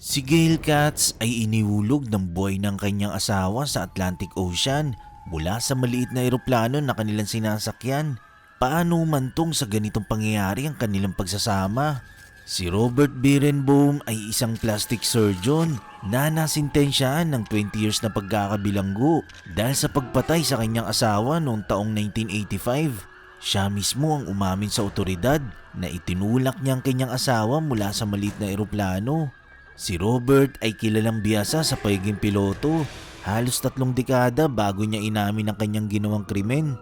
Si Gail Katz ay iniulog ng buhay ng kanyang asawa sa Atlantic Ocean mula sa maliit na eroplano na kanilang sinasakyan. Paano umantong sa ganitong pangyayari ang kanilang pagsasama? Si Robert Birenbaum ay isang plastic surgeon na nasintensyahan ng 20 years na pagkakabilanggo dahil sa pagpatay sa kanyang asawa noong taong 1985. Siya mismo ang umamin sa otoridad na itinulak niya ang kanyang asawa mula sa maliit na eroplano. Si Robert ay kilalang biyasa sa pagiging piloto. Halos tatlong dekada bago niya inamin ang kanyang ginawang krimen.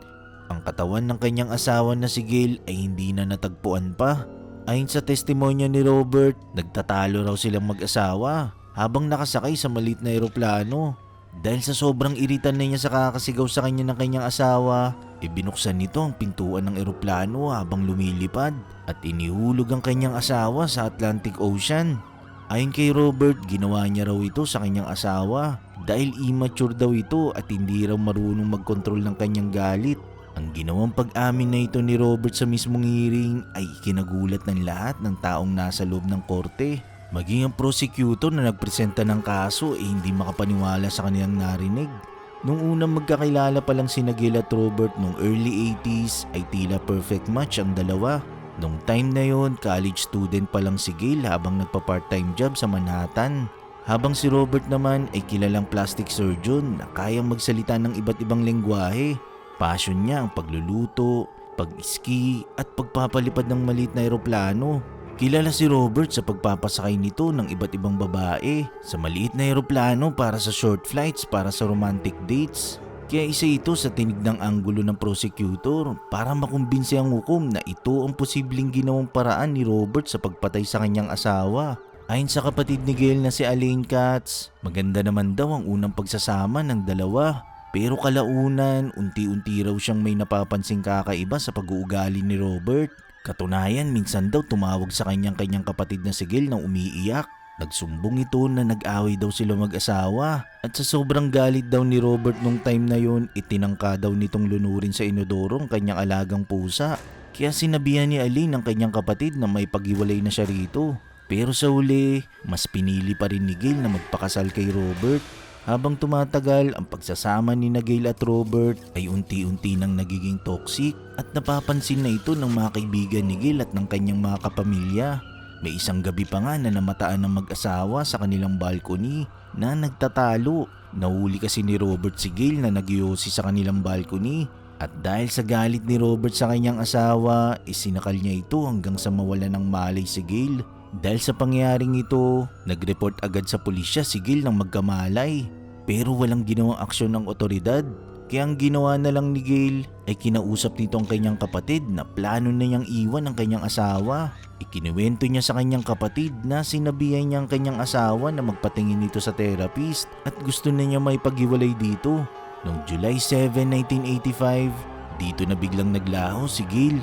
Ang katawan ng kanyang asawa na si Gail ay hindi na natagpuan pa. Ayon sa testimonya ni Robert, nagtatalo raw silang mag-asawa habang nakasakay sa maliit na eroplano. Dahil sa sobrang iritan na niya sa kakasigaw sa kanya ng kanyang asawa, ibinuksan nito ang pintuan ng eroplano habang lumilipad at inihulog ang kanyang asawa sa Atlantic Ocean. Ayon kay Robert, ginawa niya raw ito sa kanyang asawa dahil immature daw ito at hindi raw marunong magkontrol ng kanyang galit. Ang ginawang pag-amin na ito ni Robert sa mismong hearing ay ikinagulat ng lahat ng taong nasa loob ng korte. Maging ang prosecutor na nagpresenta ng kaso ay hindi makapaniwala sa kanilang narinig. Nung unang magkakilala pa lang si Nagil at Robert nung early 80s ay tila perfect match ang dalawa. Nung time na yon, college student pa lang si Gail habang nagpa-part-time job sa Manhattan. Habang si Robert naman ay kilalang plastic surgeon na kayang magsalita ng iba't ibang lengguwahe. Passion niya ang pagluluto, pag-ski at pagpapalipad ng maliit na eroplano. Kilala si Robert sa pagpapasakay nito ng iba't ibang babae sa maliit na eroplano para sa short flights para sa romantic dates. Kaya isa ito sa tinig ng anggulo ng prosecutor para makumbinsi ang hukom na ito ang posibleng ginawang paraan ni Robert sa pagpatay sa kanyang asawa. Ayon sa kapatid ni Gail na si Elaine Katz, maganda naman daw ang unang pagsasama ng dalawa. Pero kalaunan, unti-unti raw siyang may napapansing kakaiba sa pag-uugali ni Robert. Katunayan, minsan daw tumawag sa kanyang kanyang kapatid na si Gail nang umiiyak. Nagsumbong ito na nag-away daw sila mag-asawa at sa sobrang galit daw ni Robert nung time na yon itinangka daw nitong lunurin sa inodoro ang kanyang alagang pusa. Kaya sinabihan ni Aline ang kanyang kapatid na may paghiwalay na siya rito. Pero sa huli, mas pinili pa rin ni Gail na magpakasal kay Robert. Habang tumatagal, ang pagsasama ni Gail at Robert ay unti-unti nang nagiging toxic at napapansin na ito ng mga kaibigan ni Gail at ng kanyang mga kapamilya. May isang gabi pa nga na namataan ng mag-asawa sa kanilang balcony na nagtatalo. Nahuli kasi ni Robert si Gail na nagyosi sa kanilang balcony at dahil sa galit ni Robert sa kanyang asawa, isinakal niya ito hanggang sa mawala ng malay si Gail. Dahil sa pangyayaring ito, nag-report agad sa pulisya si Gail ng magkamalay. Pero walang ginawang aksyon ng otoridad. Kaya ang ginawa na lang ni Gail ay kinausap nito ang kanyang kapatid na plano na niyang iwan ang kanyang asawa. Ikinuwento niya sa kanyang kapatid na sinabihan niya ang kanyang asawa na magpatingin nito sa therapist at gusto na niya may paghiwalay dito. Noong July 7, 1985, dito na biglang naglaho si Gail.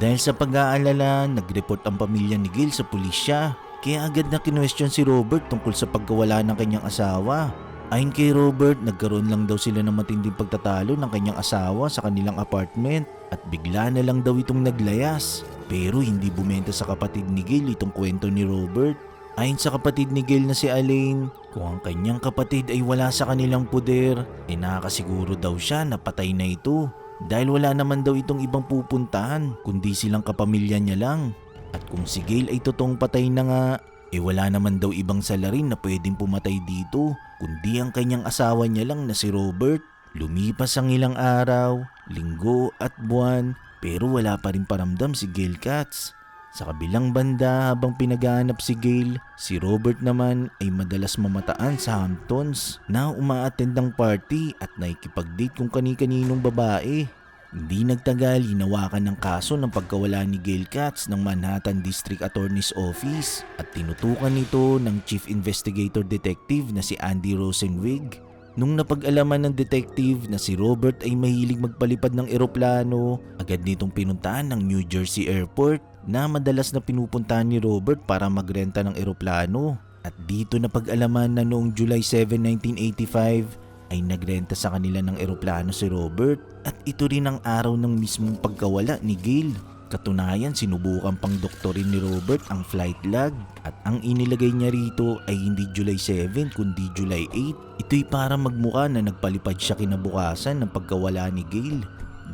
Dahil sa pag-aalala, nag-report ang pamilya ni Gail sa pulisya. Kaya agad na kinwestiyon si Robert tungkol sa pagkawala ng kanyang asawa. Ayon kay Robert, nagkaroon lang daw sila ng matinding pagtatalo ng kanyang asawa sa kanilang apartment at bigla na lang daw itong naglayas. Pero hindi bumenta sa kapatid ni Gail itong kwento ni Robert. Ayon sa kapatid ni Gail na si Elaine, kung ang kanyang kapatid ay wala sa kanilang puder, ay nakakasiguro daw siya na patay na ito. Dahil wala naman daw itong ibang pupuntahan, kundi silang kapamilya niya lang. At kung si Gail ay totoong patay na nga, eh wala naman daw ibang salarin na pwedeng pumatay dito, kundi ang kanyang asawa niya lang na si Robert. Lumipas ang ilang araw, linggo at buwan, pero wala pa rin paramdam si Gail Katz. Sa kabilang banda habang pinagahanap si Gail, si Robert naman ay madalas mamataan sa Hamptons na umaattend ng party at nakikipag-date kung kani-kaninong babae. Hindi nagtagal, hinawakan ng kaso ng pagkawala ni Gail Katz ng Manhattan District Attorney's Office at tinutukan nito ng Chief Investigator Detective na si Andy Rosenwig. Nung napag-alaman ng detective na si Robert ay mahilig magpalipad ng eroplano, agad nitong pinuntahan ng New Jersey Airport na madalas na pinupuntahan ni Robert para magrenta ng eroplano. At dito napag-alaman na noong July 7, 1985 ay nagrenta sa kanila ng eroplano si Robert at ito rin ang araw ng mismong pagkawala ni Gail. Katunayan, sinubukan pang doktorin ni Robert ang flight lag at ang inilagay niya rito ay hindi July 7 kundi July 8. Ito'y para magmukha na nagpalipad siya kinabukasan ng pagkawala ni Gail.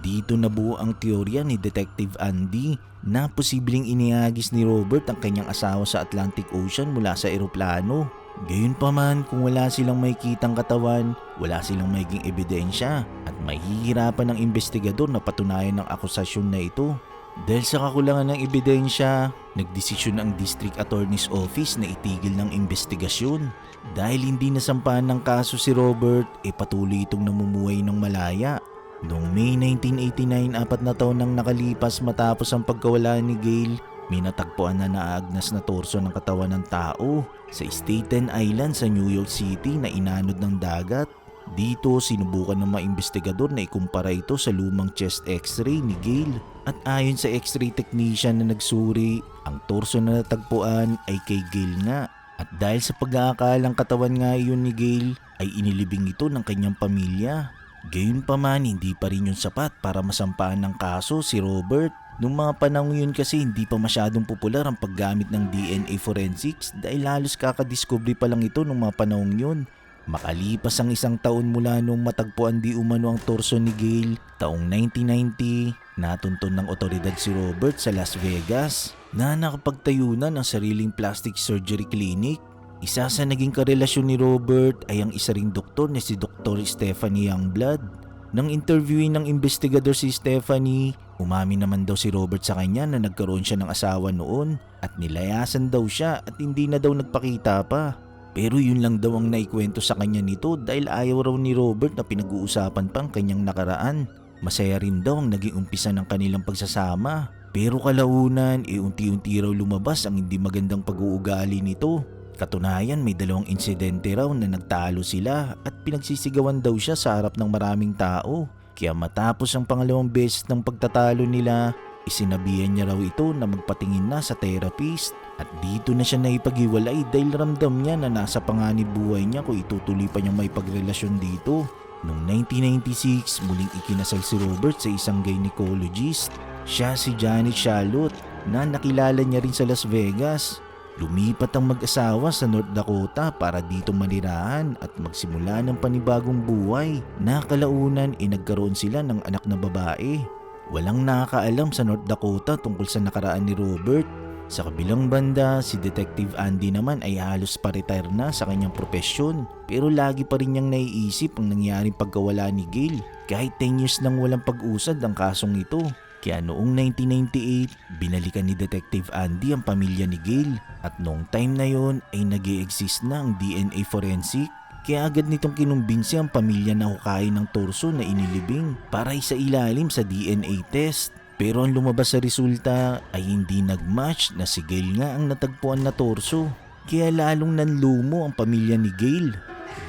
Dito nabuo ang teorya ni Detective Andy na posibleng iniagis ni Robert ang kanyang asawa sa Atlantic Ocean mula sa eroplano. Gayunpaman kung wala silang makikitang katawan, wala silang magiging ebidensya at mahihirapan ng investigador na patunayan ng akusasyon na ito. Dahil sa kakulangan ng ebidensya, nagdesisyon ang District Attorney's Office na itigil ng investigasyon. Dahil hindi nasampahan ng kaso si Robert, e patuloy itong namumuhay ng malaya. Noong May 1989, apat na taon nang nakalipas matapos ang pagkawala ni Gail, may natagpuan na naagnas na torso ng katawan ng tao sa Staten Island sa New York City na inanod ng dagat. Dito, sinubukan ng mga investigador na ikumpara ito sa lumang chest x-ray ni Gail. At ayon sa x-ray technician na nagsuri, ang torso na natagpuan ay kay Gail nga. At dahil sa pag-aakalang katawan nga iyon ni Gail, ay inilibing ito ng kanyang pamilya. Gayunpaman, hindi pa rin yun sapat para masampahan ng kaso si Robert. Noong mga panahon yun kasi hindi pa masyadong popular ang paggamit ng DNA forensics dahil halos kakadiscovery pa lang ito noong mga panahon yun. Makalipas ang isang taon mula nung matagpuan di umano ang torso ni Gail, taong 1990, natuntun ng otoridad si Robert sa Las Vegas na nakapagtayo na ng sariling plastic surgery clinic. Isa sa naging karelasyon ni Robert ay ang isa ring doktor na si Dr. Stephanie Youngblood. Nang interviewin ng investigador si Stephanie, umamin naman daw si Robert sa kanya na nagkaroon siya ng asawa noon at nilayasan daw siya at hindi na daw nagpakita pa. Pero yun lang daw ang naikwento sa kanya nito dahil ayaw raw ni Robert na pinag-uusapan pa ang kanyang nakaraan. Masaya rin daw ang naging umpisa ng kanilang pagsasama. Pero kalaunan, e unti-unti raw lumabas ang hindi magandang pag-uugali nito. Katunayan may dalawang insidente raw na nagtalo sila at pinagsisigawan daw siya sa harap ng maraming tao. Kaya matapos ang pangalawang beses ng pagtatalo nila, isinabihan niya raw ito na magpatingin na sa therapist. At dito na siya naipaghiwalay dahil ramdam niya na nasa panganib buhay niya kung itutuloy pa niyang may pagrelasyon dito. Noong 1996, muling ikinasal si Robert sa isang gynecologist. Siya si Janet Charlotte na nakilala niya rin sa Las Vegas. Lumipat ang mag-asawa sa North Dakota para dito manirahan at magsimula ng panibagong buhay na kalaunan ay nagkaroon sila ng anak na babae. Walang nakakaalam sa North Dakota tungkol sa nakaraan ni Robert. Sa kabilang banda, si Detective Andy naman ay halos pa-retire na sa kanyang profesyon pero lagi pa rin niyang naiisip ang nangyaring pagkawala ni Gail kahit 10 years nang walang pag-usad ang kasong ito. Kaya noong 1998, binalikan ni Detective Andy ang pamilya ni Gail at noong time na yon ay nag exist na ang DNA forensic kaya agad nitong kinumbinsi ang pamilya na hukayin ng torso na inilibing para isa ilalim sa DNA test. Pero ang lumabas sa resulta ay hindi nagmatch na si Gail nga ang natagpuan na torso. Kaya lalong nanlumo ang pamilya ni Gail.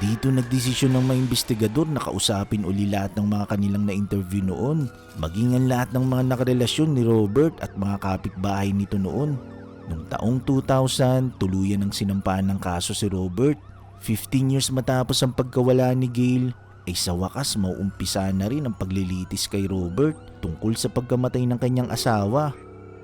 Dito nagdesisyon ng mga investigador na kausapin uli lahat ng mga kanilang na-interview noon. Maging ang lahat ng mga nakarelasyon ni Robert at mga kapitbahay nito noon. Noong taong 2000, tuluyan ang sinampahan ng kaso si Robert. 15 years matapos ang pagkawala ni Gail, ay sa wakas mauumpisa na rin ang paglilitis kay Robert tungkol sa pagkamatay ng kanyang asawa.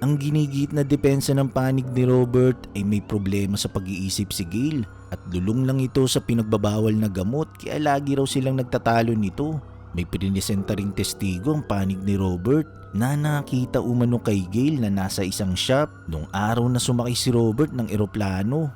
Ang ginigit na depensa ng panig ni Robert ay may problema sa pag-iisip si Gail at lulong lang ito sa pinagbabawal na gamot kaya lagi raw silang nagtatalo nito. May prinisenta ring testigo ang panig ni Robert na nakita umano kay Gail na nasa isang shop nung araw na sumakay si Robert ng eroplano.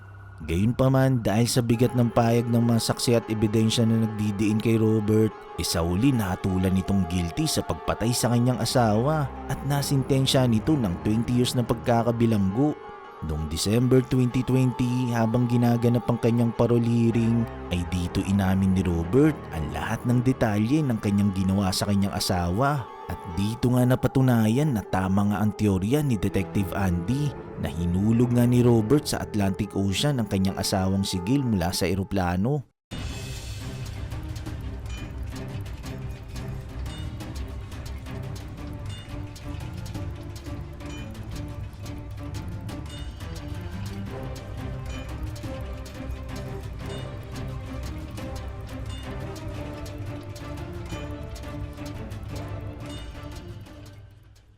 Gayunpaman dahil sa bigat ng payag ng mga saksi at ebidensya na nagdidiin kay Robert, isa huli nahatulan nitong guilty sa pagpatay sa kanyang asawa at nasintensya nito ng 20 years na pagkakabilanggo. Noong December 2020 habang ginaganap ang kanyang parol hearing ay dito inamin ni Robert ang lahat ng detalye ng kanyang ginawa sa kanyang asawa. At dito nga napatunayan na tama nga ang teorya ni Detective Andy na hinulog nga ni Robert sa Atlantic Ocean ang kanyang asawang sigil mula sa eroplano.